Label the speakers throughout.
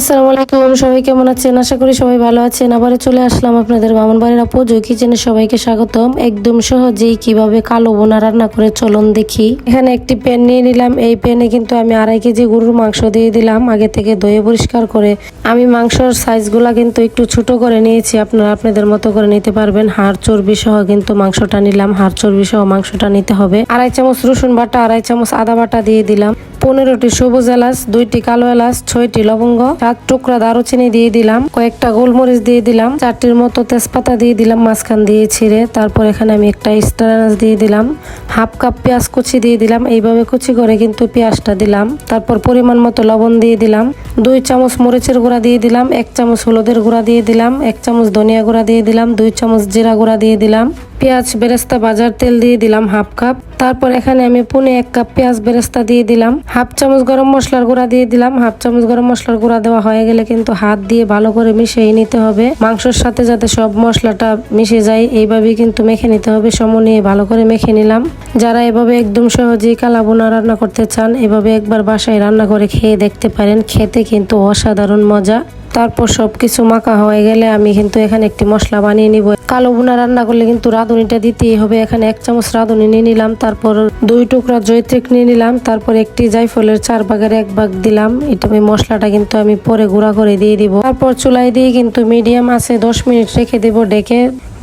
Speaker 1: আসসালামু আলাইকুম সবাই কেমন আছেন? আশা করি সবাই ভালো আছেন। আবারও চলে আসলাম আপনাদের বামনবাড়ির আপু জয় কিচেনে সবাইকে স্বাগতম। একদম সহজেই কীভাবে কালো বোনা রান্না করে চলন দেখি। এখানে একটি প্যান নিয়ে নিলাম। এই প্যানে কিন্তু আমি আড়াই কেজি গরুর মাংস দিয়ে দিলাম। আগে থেকে ধুয়ে পরিষ্কার করে আমি মাংসর সাইজগুলা কিন্তু একটু ছোট করে নিয়েছি। আপনারা আপনাদের মতো করে নিতে পারবেন। হাড় চর্বি সহ কিন্তু মাংসটা নিলাম। হাড় চর্বি সহ মাংসটা নিতে হবে। আড়াই চামচ রসুন বাটা, আড়াই চামচ আদা বাটা দিয়ে দিলাম। পনেরোটি সবুজ এলাচ, দুইটি কালো এলাচ, ছয়টি লবঙ্গ সাত টুকরা দারুচিনি দিয়ে দিলাম, কয়েকটা গোলমরিচ দিয়ে দিলাম, চারটির মতো তেজপাতা দিয়ে দিলাম, মাঝখান দিয়ে ছিঁড়ে, তারপর এখানে আমি একটা স্টার এলাচ দিয়ে দিলাম, হাফ কাপ পেঁয়াজ কুচি দিয়ে দিলাম, এইভাবে কুচি করে কিন্তু পেঁয়াজটা দিলাম, তারপর পরিমাণ মতো লবণ দিয়ে দিলাম, দুই চামচ মরিচের গুঁড়া দিয়ে দিলাম, এক চামচ হলুদের গুঁড়া দিয়ে দিলাম, এক চামচ ধনিয়া গুঁড়া দিয়ে দিলাম, দুই চামচ জিরা গুঁড়া দিয়ে দিলাম। পেঁয়াজ বেরেস্তা বাজার তেল দিয়ে দিলাম হাফ কাপ। তারপর এখানে আমি পুনে এক কাপ পেঁয়াজ বেরেস্তা দিয়ে দিলাম। হাফ চামচ গরম মশলার গুঁড়া দিয়ে দিলাম। হাফ চামচ গরম মশলার গুঁড়া দেওয়া হয়ে গেলে কিন্তু হাত দিয়ে ভালো করে মিশিয়ে নিতে হবে। মাংসের সাথে যাতে সব মশলাটা মিশে যায়, এইভাবেই কিন্তু মেখে নিতে হবে। সম নিয়ে ভালো করে মেখে নিলাম। যারা এভাবে একদম সহজেই কালাবোনা রান্না করতে চান, এভাবে একবার বাসায় রান্না করে খেয়ে দেখতে পারেন। খেতে কিন্তু অসাধারণ মজা। তারপর সব কিছু মাখা হয়ে গেলে আমি কিন্তু এখানে একটি মশলা বানিয়ে নিব। কালো বোনা রান্না করলে কিন্তু রাঁধুনিটা দিতেই হবে। এখানে এক চামচ রাঁধুনি নিয়ে নিলাম, তারপর দুই টুকরা জৈত্রিক নিয়ে নিলাম, তারপর একটি জাইফলের চার ভাগের এক ভাগ দিলাম। এটা মশলাটা কিন্তু আমি পরে গুঁড়া করে দিয়ে দিব। তারপর চুলাই দিয়ে কিন্তু মিডিয়াম আছে দশ মিনিট রেখে দেব ডেকে।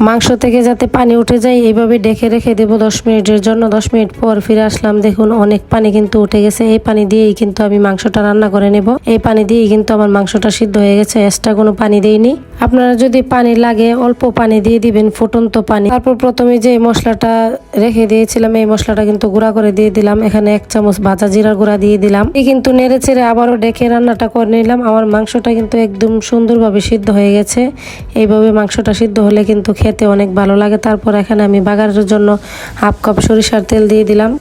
Speaker 1: মাংস থেকে যাতে পানি উঠে যায়, এইভাবে ডেকে রেখে দেবো দশ মিনিটের জন্য। দশ মিনিট পর ফিরে আসলাম, দেখুন অনেক পানি কিন্তু উঠে গেছে। এই পানি দিয়েই কিন্তু আমি মাংসটা রান্না করে নেব। এই পানি দিয়েই কিন্তু আমার মাংসটা সিদ্ধ হয়ে গেছে এক্সট্রা কোনো পানি দেইনি। আপনারা যদি পানি লাগে, অল্প পানি দিয়ে দিবেন, ফুটন্ত পানি। তারপর প্রথমে যে মশলাটা রেখে দিয়েছিলাম, এই মশলাটা কিন্তু গুঁড়া করে দিয়ে দিলাম। এখানে এক চামচ ভাজা জিরার গুঁড়া দিয়ে দিলাম। এই কিন্তু নেড়ে চেড়ে আবারও ডেকে রান্নাটা করে নিলাম। আমার মাংসটা কিন্তু একদম সুন্দরভাবে সিদ্ধ হয়ে গেছে। এইভাবে মাংসটা সিদ্ধ হলে কিন্তু খেতে অনেক ভালো লাগে। তারপর এখানে আমি বাগারের জন্য হাফ কাপ সরিষার তেল দিয়ে দিলাম।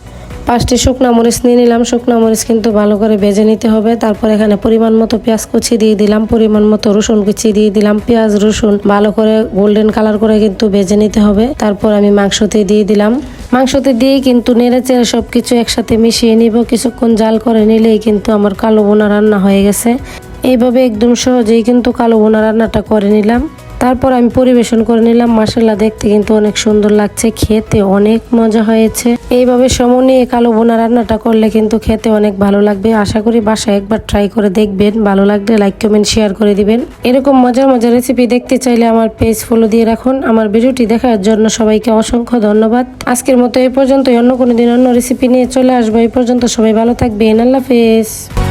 Speaker 1: পাঁচটি শুকনা মরিচ নিয়ে নিলাম। শুকনা মরিচ কিন্তু ভালো করে ভেজে নিতে হবে। তারপর এখানে পরিমাণ মতো পেঁয়াজ কুচি দিয়ে দিলাম। পরিমাণ মতো রসুন কুচি দিয়ে দিলাম। পেঁয়াজ, রসুন ভালো করে গোল্ডেন কালার করে কিন্তু ভেজে নিতে হবে। তারপর আমি মাংসতে দিয়ে দিলাম। মাংসতে দিয়ে কিন্তু নেড়ে চেড়ে সব কিছু একসাথে মিশিয়ে নিব। কিছুক্ষণ জাল করে নিলেই কিন্তু আমার কালো বোনা রান্না হয়ে গেছে। এইভাবে একদম সহজেই কিন্তু কালো বোনা রান্নাটা করে নিলাম। তারপর আমি পরিবেশন করে নিলাম। মাসাল্লা দেখতে কিন্তু অনেক সুন্দর লাগছে। খেতে অনেক মজা হয়েছে। এইভাবে সমনিয়ে কালো বোনা রান্নাটা করলে কিন্তু খেতে অনেক ভালো লাগবে। আশা করি বাসায় একবার ট্রাই করে দেখবেন। ভালো লাগলে লাইক কমেন্ট শেয়ার করে দিবেন। এরকম মজার মজার রেসিপি দেখতে চাইলে আমার পেজ ফলো দিয়ে রাখুন। আমার ভিডিওটি দেখার জন্য সবাইকে অসংখ্য ধন্যবাদ। আজকের মতো এই পর্যন্ত অন্য কোনো দিন অন্য রেসিপি নিয়ে চলে আসব। এই পর্যন্ত সবাই ভালো থাকবেন। আল্লাহ হাফেজ।